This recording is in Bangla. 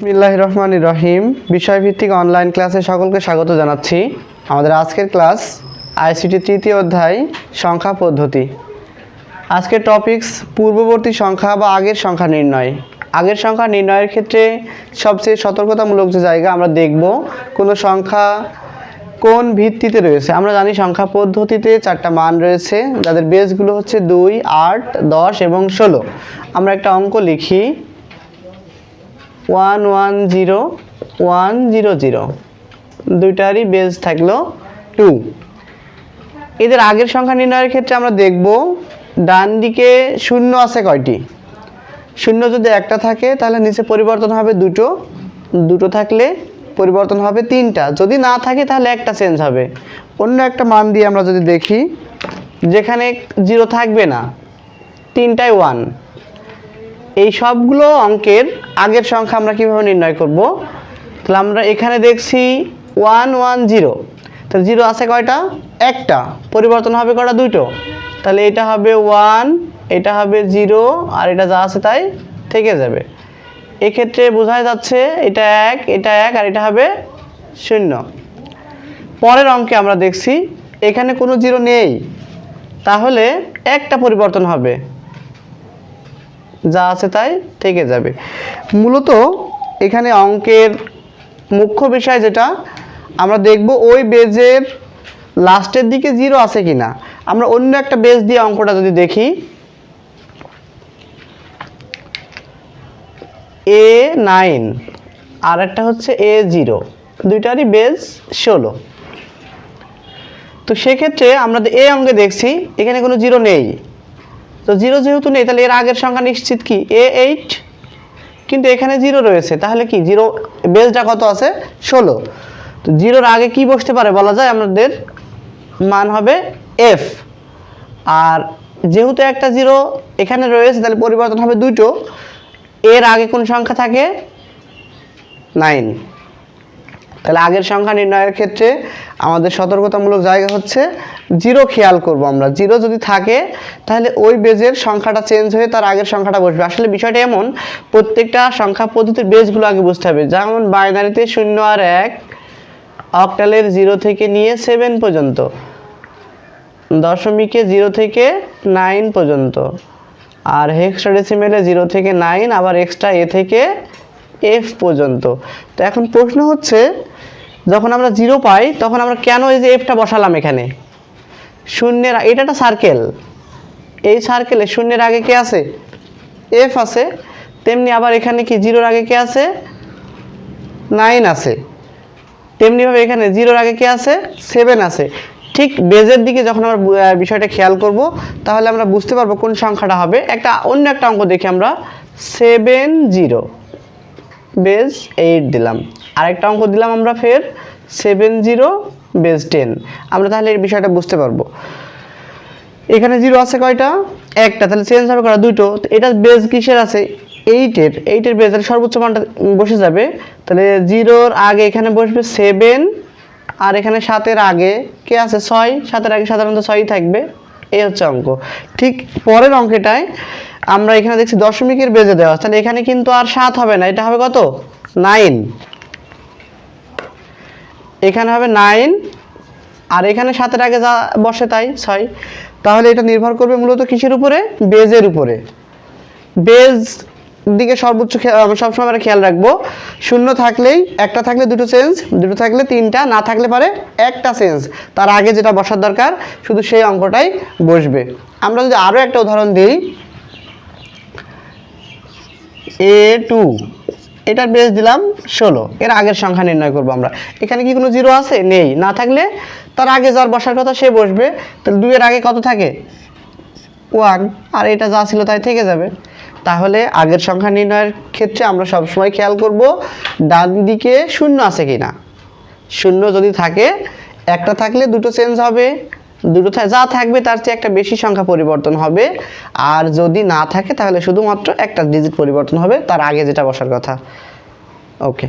বিসমিল্লাহ রহমান রহিম। বিষয়ভিত্তিক অনলাইন ক্লাসে সকলকে স্বাগত জানাচ্ছি। আমাদের আজকের ক্লাস আইসিটি তৃতীয় অধ্যায়, সংখ্যা পদ্ধতি। আজকের টপিকস পূর্ববর্তী সংখ্যা বা আগের সংখ্যা নির্ণয়। আগের সংখ্যা নির্ণয়ের ক্ষেত্রে সবচেয়ে সতর্কতামূলক যে জায়গা আমরা দেখব, কোনো সংখ্যা কোন ভিত্তিতে রয়েছে? আমরা জানি সংখ্যা পদ্ধতিতে চারটা মান রয়েছে, যাদের বেসগুলো হচ্ছে দুই, আট, দশ এবং ষোলো। আমরা একটা অঙ্ক লিখি। One one zero one zero zero. দুইটারই বেজ থাকল টু এদের আগের সংখ্যা নির্ণয়ের ক্ষেত্রে আমরা দেখব ডান দিকে শূন্য আছে কয়টি? শূন্য যদি একটা থাকে, তাহলে নিচে পরিবর্তন হবে দুটো। দুটো থাকলে পরিবর্তন হবে তিনটা। যদি না থাকে, তাহলে একটা চেঞ্জ হবে। অন্য একটা মান দিয়ে আমরা যদি দেখি, যেখানে জিরো থাকবে না, তিনটায় ওয়ান এই সবগুলো অঙ্কের আগের সংখ্যা আমরা কীভাবে নির্ণয় করব? তাহলে আমরা এখানে দেখছি ওয়ান ওয়ান জিরো তাহলে জিরো আছে কয়টা? একটা। পরিবর্তন হবে কয়টা দুটো তাহলে এটা হবে ওয়ান এটা হবে জিরো আর এটা যা আছে তাই থেকে যাবে। এক্ষেত্রে বোঝা যাচ্ছে এটা এক এটা এক, আর এটা হবে শূন্য। পরের অঙ্কে আমরা দেখছি এখানে কোনো জিরো নেই। তাহলে একটা পরিবর্তন হবে। যা আছে তাই থেকে যাবে। মূলত এখানে অঙ্কের মুখ্য বিষয় যেটা, আমরা দেখব ওই বেজের লাস্টের দিকে জিরো আছে কি না আমরা অন্য একটা বেজ দিয়ে অঙ্কটা যদি দেখি, এ নাইন আর একটা হচ্ছে এ জিরো দুইটারই বেজ ষোলো। তো সেক্ষেত্রে আমরা এ অঙ্কে দেখছি, এখানে কোনো জিরো নেই। তো জিরো যেহেতু নেই, তাহলে এর আগের সংখ্যা নিশ্চিত কি? এ এইট কিন্তু এখানে জিরো রয়েছে, তাহলে কি? জিরো বেসটা কত আছে? ষোলো। তো জিরোর আগে কি বসতে পারে বলা যায়? আমাদের মান হবে এফ আর যেহেতু একটা জিরো এখানে রয়েছে, তাহলে পরিবর্তন হবে দুটো। এর আগে কোন সংখ্যা থাকে? নাইন তাহলে আগের সংখ্যা নির্ণয়ের ক্ষেত্রে আমাদের সতর্কতামূলক জায়গা হচ্ছে জিরো খেয়াল করব আমরা। জিরো যদি থাকে, তাহলে ওই বেজের সংখ্যাটা চেঞ্জ হয়ে তার আগের সংখ্যাটা বসবে। আসলে বিষয়টা এমন, প্রত্যেকটা সংখ্যা পদ্ধতির বেজগুলো আগে বুঝতে হবে। যেমন বাইনারিতে শূন্য আর এক, অক্টালের জিরো থেকে নিয়ে সেভেন পর্যন্ত, দশমিকে জিরো থেকে নাইন পর্যন্ত, আর হেক্সাডেসিমেলে জিরো থেকে নাইন আবার এক্সট্রা এ থেকে এফ পর্যন্ত। তো এখন প্রশ্ন হচ্ছে, যখন আমরা জিরো পাই, তখন আমরা কেন এই যে এফটা বসালাম এখানে? শূন্যের এটা একটা সার্কেল এই সার্কেলে শূন্যের আগে কে আছে? এফ আছে। তেমনি আবার এখানে কি জিরোর আগে কে আছে? নাইন আছে। তেমনিভাবে এখানে জিরোর আগে কে আছে? সেভেন আছে। ঠিক বেজের দিকে যখন আমরা বিষয়টা খেয়াল করব, তাহলে আমরা বুঝতে পারব কোন সংখ্যাটা হবে। একটা অন্য একটা অঙ্ক দেখি আমরা। সেভেন জিরো বেজ এইট দিলাম। আরেকটা অঙ্ক দিলাম আমরা ফের সেভেন জিরো বেজ টেন আমরা তাহলে এই বিষয়টা বুঝতে পারব। এখানে জিরো আছে কয়টা? একটা, তাহলে চেঞ্জ হবে করা? দুটো তো এটা বেজ কিসের আছে? এইটের এইটের বেজ তাহলে সর্বোচ্চ মানটা বসে যাবে। তাহলে জিরোর আগে এখানে বসবে সেভেন আর এখানে সাতের আগে। কে আছে? ছয়। সাতের আগে সাধারণত ছয়ই থাকবে। এই হচ্ছে অঙ্ক। ঠিক পরের অঙ্কেটায় আমরা এখানে দেখছি দশমিকের বেজে দেওয়া আছে। এখানে কিন্তু আর সাত হবে না, এটা হবে কত? নাইন। এখানে হবে নাইন, আর এখানে সাতের আগে যা বসে তাই, ছয়। তাহলে এটা নির্ভর করবে মূলত কিসের উপরে? বেজের উপরে। বেজ দিকে সর্বোচ্চ সবসময় আমরা খেয়াল রাখব, শূন্য থাকলেই একটা থাকলে দুটো চেঞ্জ, দুটো থাকলে তিনটা, না থাকলে পারে একটা চেঞ্জ। তার আগে যেটা বসার দরকার, শুধু সেই অঙ্কটাই বসবে। আমরা যদি আরও একটা উদাহরণ দিই এ টু এটার বেস দিলাম ষোলো। এর আগের সংখ্যা নির্ণয় করব আমরা। এখানে কি কোনো জিরো আছে? নেই। না থাকলে তার আগে যার বসার কথা সে বসবে। তাহলে দুইয়ের আগে কত থাকে? ওয়ান আর এটা যা ছিল তাই থেকে যাবে। তাহলে আগের সংখ্যা নির্ণয়ের ক্ষেত্রে আমরা সবসময় খেয়াল করব, ডান দিকে শূন্য আছে কি না শূন্য যদি থাকে, একটা থাকলে দুটো চেঞ্জ হবে। দুটো যা থাকবে তার চেয়ে একটা বেশি সংখ্যা পরিবর্তন হবে। আর যদি না থাকে তাহলে শুধুমাত্র একটা ডিজিট পরিবর্তন হবে, তার আগে যেটা বসার কথা। ওকে